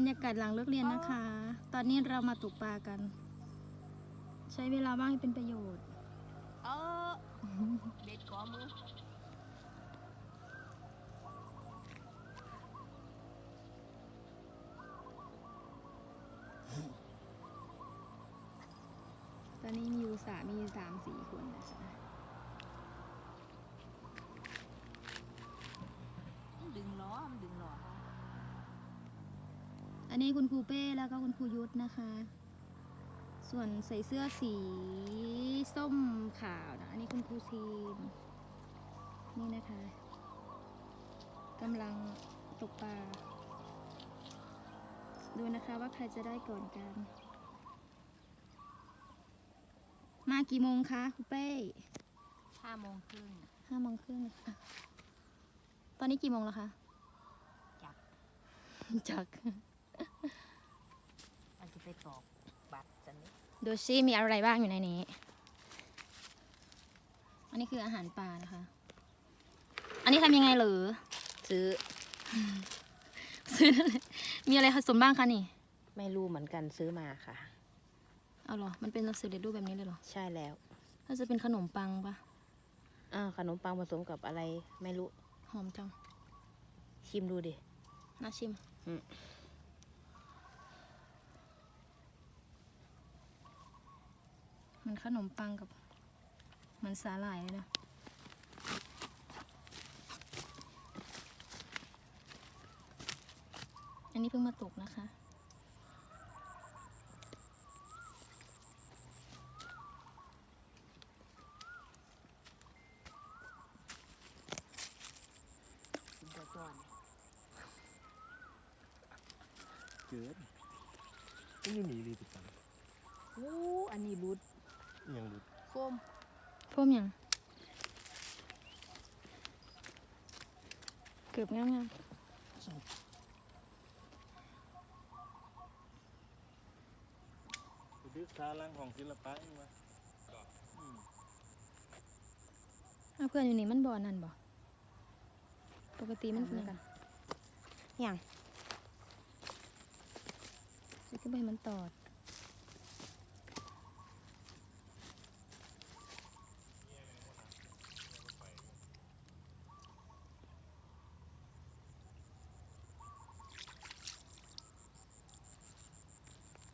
บรรยากาศหลังเลิกเรียนนะคะ ตอนนี้เรามาตกปลากัน ใช้เวลาว่างให้เป็นประโยชน์ เออเด็ดขอมือตอนนี้มีอยู่สามมีอยู่สามสี่คนนะคะ ดึงล้อมันดึงล้อ อั นนี้คุณครูเป้แล้วก็คุณครูยุทธนะคะ ส่วนใส่เสื้อสีส้มขาวนะ อันนี้คุณครูทีม นี่นะคะกำลังตกปลา ดูนะคะว่าใครจะได้ก่อนกัน มากี่โมงคะครูเป้ห้าโมงครึ่งห้าโมงครึ่งค่ะ ตอนนี้กี่โมงแล้วคะ จัก จักมันจะ ไปตอกบัตรจันนี้ดูซิมีอะไรบ้างอยู่ในนี้ อันนี้คืออาหารปลานะคะ อันนี้ทำยังไงเหรอ ซื้อ ซื้ออะไรมีอะไรผสมบ้างคะนี่ ไม่รู้เหมือนกันซื้อมาค่ะ เอาเหรอ มันเป็นสำเร็จรูปแบบนี้เลยเหรอใช่แล้วถ้าจะเป็นขนมปังปะอ่าขนมปังผสมกับอะไรไม่รู้ หอมจัง ชิมดูดิ น่าชิม อืม เห มันขนมปังกับเหมันสาหร่ายเลยนะอันนี้เพิ่งมาตกนะคะกินตัวจอนเกิดไม่มีหนีดีติดกันโอ้ อันนี้รุดอิห ยังหลุดโฟมพ่มยังเกือบงามงามไปดึกซาลังของศิลปะเองวะอืมๆอ้าวเพื่อนอยู่นี่มันบ่อนั่นบ่ปกติมันเป็นกัยันงอย่างจะขึ้นไปให้มันตอด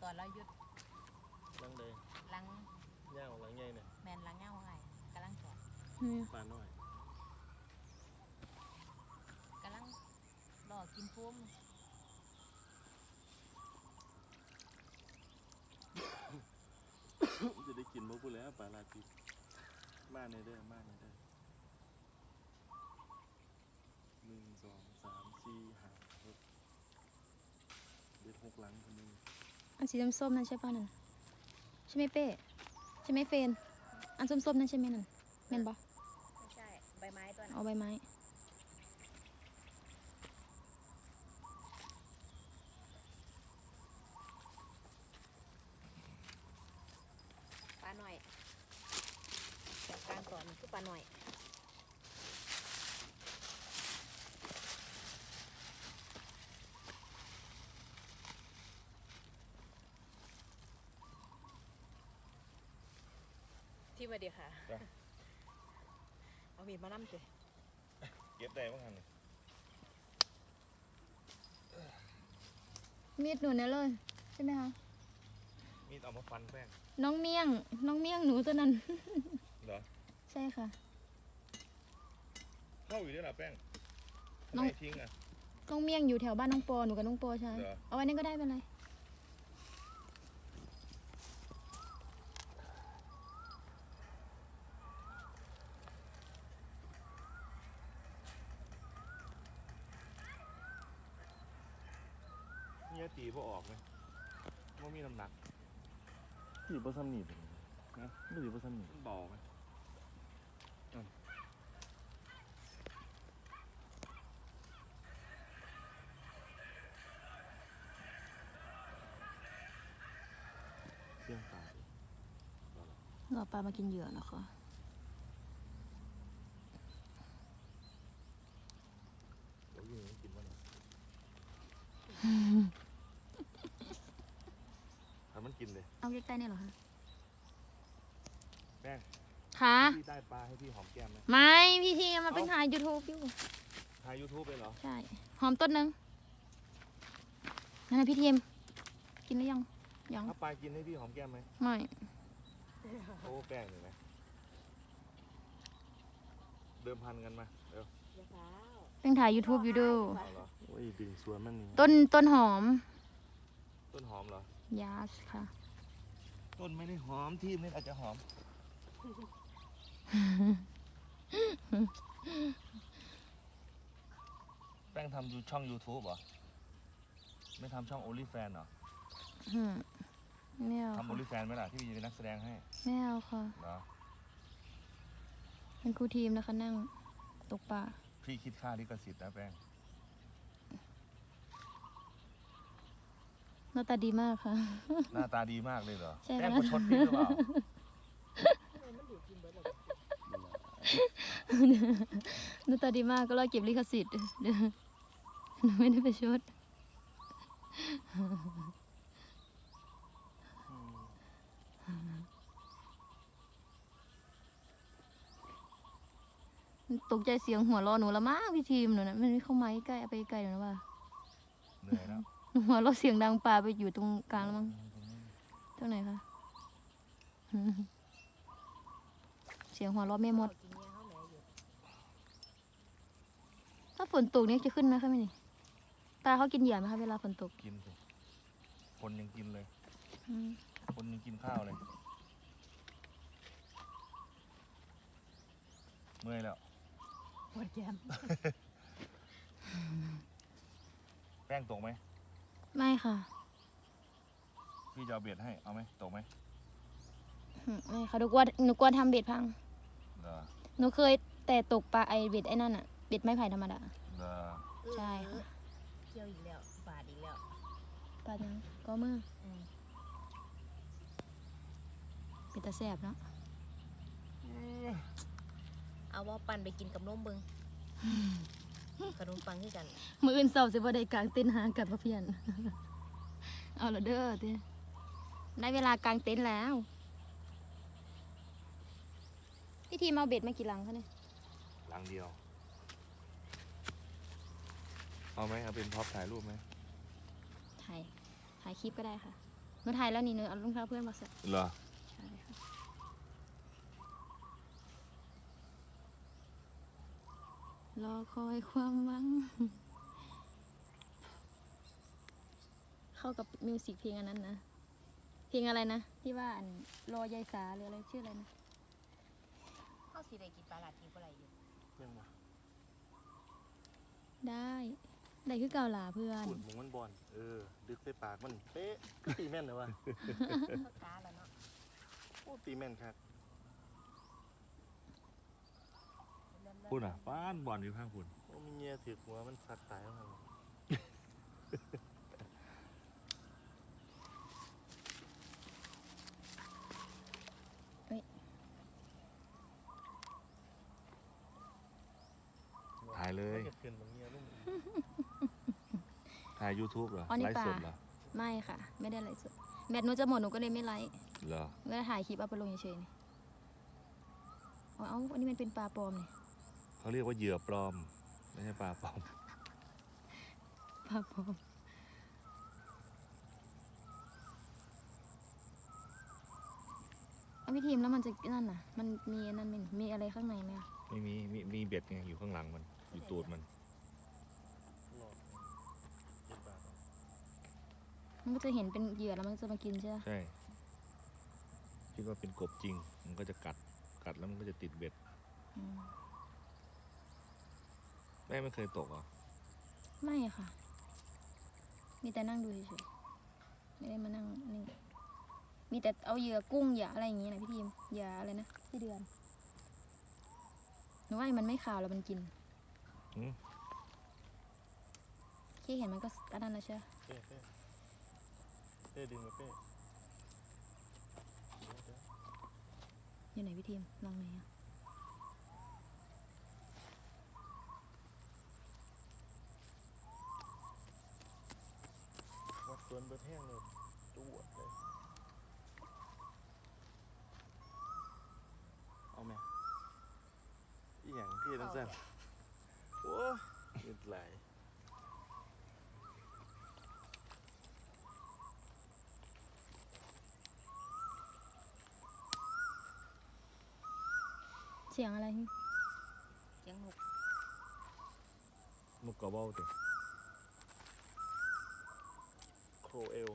ตอนเราหยุดลังเลยลังย่างออกหลังใหญ่เนี่ยแมนลังเงาไงกำลังจอดนี่ปลาน้อยกำลังรอกินโฟมจะได้กินบ่พูดแล้วปลาลาติมาในเด้อมาในเด้อหนึ่งสองสามสี่ห้าหกเด็ดหกหลังคนนึง อันสีส้มๆนั่นใช่ป่ะนั่นใช่ไหมเป้ใช่ไหมเฟน อันส้มๆนั่นใช่ไหมนั่นแม่นบ่ไม่ใช่ ใบไม้ตัวนั้นเอาใบไม้ ปลาหน่อยจากการก่อนคือปลาหน่อย ที่มาดีค่ะเอามีดมานั่มสิเก็บได้บ้างหันนี่มีดหนูเนี่ยเลยใช่ไหมคะมีดเอามาฟันแป้งน้องเมี่ยง น้องเมี่ยงหนูตัวนั้น เหรอใช่ค่ะ เข้าอยู่ด้วยเหรอแป้งน้องทำไมทิ้งอะ น้องเมี่ยงอยู่แถวบ้านน้องปอหนูกับน้องปอใช่ เหรอ เอาไว้นั่นก็ได้เป็นไร เนี่ยตีพอออกไหมว่ามีน้ำหนักตี บ่ซ้ำหนีบนะไม่ตีบ่ซ้ำหนีบเบาไหมอะเสี่ยงตายเราปลามากินเหยื่อแล้วค่ะเดี๋ยวยิงให้กินวะเนี่ย เอาใกล้ๆเนี่ยเหรอคะแป้งค่ะพี่ได้ปลาให้พี่หอมแก้มไหมไม่พี่ทีมาเป็นถ่ายยูทูบอยู่ ถ่ายยูทูบเลยเหรอ ใช่ หอมต้นนึงนั่นนะพี่ทีมกินหรือยัง ยัง ถ้าปลากินให้พี่หอมแก้มไหมไม่ โอ้แป้งเลยนะเดิมพันกันมาเร็วเดี๋ยวเช้าเป็นถ่าย YouTube อยู่ดู เอาเหรอโอ้ยดึงสวนมันนี่ต้นต้นหอมต้นหอมเหรอ ยาสค่ะ ต้นไม่ได้หอมที่นี่อาจจะหอม แป้งทำยูช่อง YouTube เหรอ ไม่ทำช่อง OnlyFans เหรออืมไม่เอาทำ ค่ะ OnlyFans ไหมล่ะที่พี่เป็นนักแสดงให้ไม่เอาค่ะ เหรอเป็นครูทีมนะคะนั่งตกปลาพี่คิดค่าลิขสิทธิ์นะแป้ง หน้าตาดีมากค่ะ หน้าตาดีมากเลยเหรอใช่แป้งแล้วประชดพี่หรือเปล่าหน้าตาดีมากก็รอเก็บลิขสิทธิ์เดี๋ยวหนูไม่ได้ไปชด ตกใจเสียงหัวเรอหนูละมากพี่ทีมหนูนะมันไม่เข้ามาใกล้เอาไปไกลหนูนะว่า เหนื่อยแล้ว หัวเราะเสียงดังปลาไปอยู่ตรงกลางแล้วมั้งตรงไหนคะอืมเสียงหัวเราะแม่มดกินเนี้ยเขาแหลอยู่ถ้าฝนตกนี่จะขึ้นไหมคะแม่นี่ปลาเขากินเหยื่อไหมคะเวลาฝนตกกินสิคนยังกินเลย อืมคนยังกินข้าวเลย เมื่อยแล้ว ปวดแก้มแป้งตกไหม ไม่ค่ะพี่จะเอาเบียดให้ เอาไหมตกไหมอืมไม่ค่ะหนูกลัวหนูกลัวทำเบ็ดพัง เหรอหนูเคยแต่ตกปลาไอเบ็ดไอ้นั่นอะเบ็ดไม้ไผ่ธรรมดา เหรอใช่ค่ะ เที่ยวอีกแล้วบาดอีกแล้วปลาจังก็มืออืมเป็นตาแสบเนาะเอาว่าปั่นไปกินกับนมเบิง ขนมปังที่กันมืออื่นเสาร์สิบ่ได้กลางเต็นท์หางกับพระเพียน เอาละเด้อเต้ได้เวลากลางเต็นท์แล้ว พี่ทีมเอาเบ็ดมากี่ลังคะเนี่ยหลังเดียว เอาไหมเอาเป็นพ็อปถ่ายรูปไหมถ่ายถ่ายคลิปก็ได้ค่ะหนูถ่ายแล้วนี่หนูเอารองเท้าเพื่อนมาใส่เหรอ ใช่ค่ะ รอคอยความหวัง เข้ากับมิวสิกเพลงอันนั้นนะ เพลงอะไรนะ ที่ว่าอันรอยายสาหรืออะไรชื่ออะไรนะเขาสิได้กินปลาลาทีเมื่อไหร่อยู่ได้ ได้คือเก่าหลาเพื่อนพูดหมึงมันบอลเออ ดึกใส่ปากมันเป๊ะก็ตีแม่นเลยวะเขากาแล้วเนาะ โอ้ตีแม่นครับ เริ่มๆ พูดอะป้านบอลอยู่ข้างคุณโอ้มีเงียถือหัวมันสักตายแล้วครับถ่ายเลยถ่าย YouTube เหรอ อ๋อนี่ไลฟ์ปลาสดเหรอไม่ค่ะ ไม่ได้ไลฟ์สดแบตหนูจะหมดหนูก็เลยไม่ไลฟ์เหรอหนูก็ถ่ายคลิปเอาไปลงเฉยๆนี่อ๋อเอ้าอันนี้มันเป็นปลาปลอมนี่ เขาเรียกว่าเหยื่อปลอม ไม่ใช่ปลาปลอม ปลาปลอมเอาพี่ทีมแล้วมันจะนั่นน่ะ มันมีอันนั่นไหมนี่มีอะไรข้างในไหมอะไม่มีมีมีเบ็ดไงอยู่ข้างหลังมัน อยู่ตูดมัน มันก็จะเห็นเป็นเหยื่อแล้วมันก็จะมากินใช่ไหมใช่คิดว่าเป็นกบจริง มันก็จะกัด กัดแล้วมันก็จะติดเบ็ด อืม แม่ไม่เคยตกเหรอ ไม่ค่ะ มีแต่นั่งดูเฉยๆ ไม่ได้มานั่งนี่ มีแต่เอาเหยื่อกุ้งเหยื่ออะไรอย่างงี้นะพี่ทีมเหยื่ออะไรนะพี่เดือน หนูว่ามันไม่ขาวแล้วมันกินหืมแค่เห็นมันก็อันนั้นแล้วใช่ไหมเป้เป้เป้ดึงมาเป้อยู่ไหนพี่ทีมลองไหนอะวัด วนเบิดแห้งเลยตรวจเลย เอาไหมอีหยังพี่นั่นสั่นโอ้ยยืดไหลเสียงอะไร เสียงหก một เบาๆเ thì ะเบ้าติโครเอล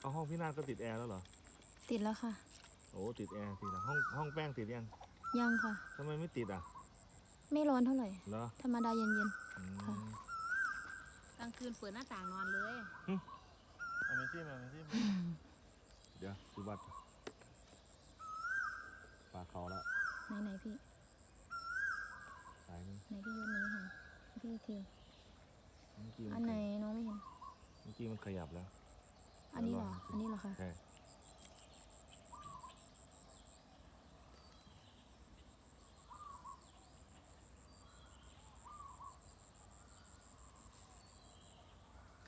เอาห้องพี่นาฏก็ติดแอร์แล้วเหรอ ติดแล้วค่ะ โอ้ติดแอร์ติดแล้วห้องห้องแป้งติดยังยังค่ะ ทำไมไม่ติดอะไม่ร้อนเท่าไหร่ เหรอธรรมดาเย็น อืมค่ะ กลางคืนเปิดหน้าต่างนอนเลย เอาไปที่มาเอาไปที่มาเดี๋ยวดูบัตรปลาเขาแล้วๆ ไหนไหนๆพี่ สายนึงไหนพี่ยุทธไหนไม่เห็นพี่ทีเมื่อกี้มัอันไหนน้องไม่เห็น เมื่อกี้มันขยับแล้วอันนี้เหรอเดี๋ยวลองดูอันนี้เหรอคะใช่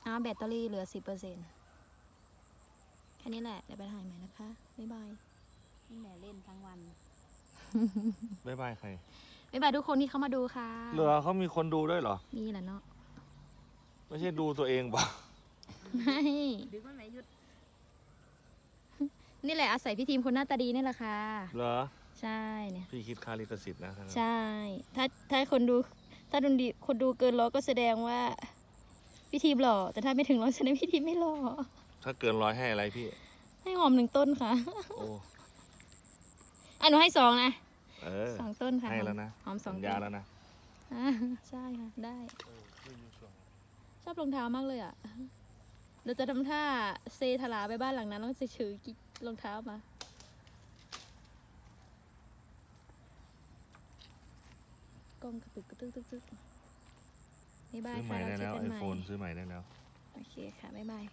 อ้าวแบตเตอรี่เหลือสิบเปอร์เซ็นต์แค่นี้แหละเดี๋ยวไปถ่ายใหม่นะคะ บ๊ายบายนี่แหละเล่นทั้งวัน บ๊ายบายใคร บ๊ายบายทุกคนที่เข้ามาดูค่ะ เหรอเขามีคนดูด้วยเหรอ นี่แหละเนาะ ไม่ใช่ดูตัวเองป่ะไม่ดึกวันไหนหยุดนี่แหละอาศัยพี่ทีมคนหน้าตาดีนี่แหละค่ะ เหรอ ใช่เนี่ย พี่คิดค่าลิขสิทธิ์นะทั้งนั้นใช่ ถ้าถ้าคนดู ถ้าดนดีคนดูเกินร้อยก็แสดงว่า พี่ทีมหล่อ แต่ถ้าไม่ถึงร้อยแสดงพี่ทีมไม่หล่อ ถ้าเกินร้อยให้อะไรพี่ ให้หอมหนึ่งต้นค่ะ โอ้อะหนูให้สองนะ เออสองต้นค่ะให้แล้วนะหอมสองสัญต้ญานแล้วนะอ่าใช่ค่ะ ได้ ชอบรองเท้ามากเลยอะเดี๋ยวจะทำท่าเซทลาไปบ้านหลังนั้นแล้วจะถือกิ๊กรองเท้ามา กล้องกระตุกกระตึกตึกตึกบ๊ายบายซื้อใหค่ะม่เราได้เจแล้อวกันไอใหม่โฟนซื้อใหม่ได้แล้ว โอเคค่ะ บ๊ายบาย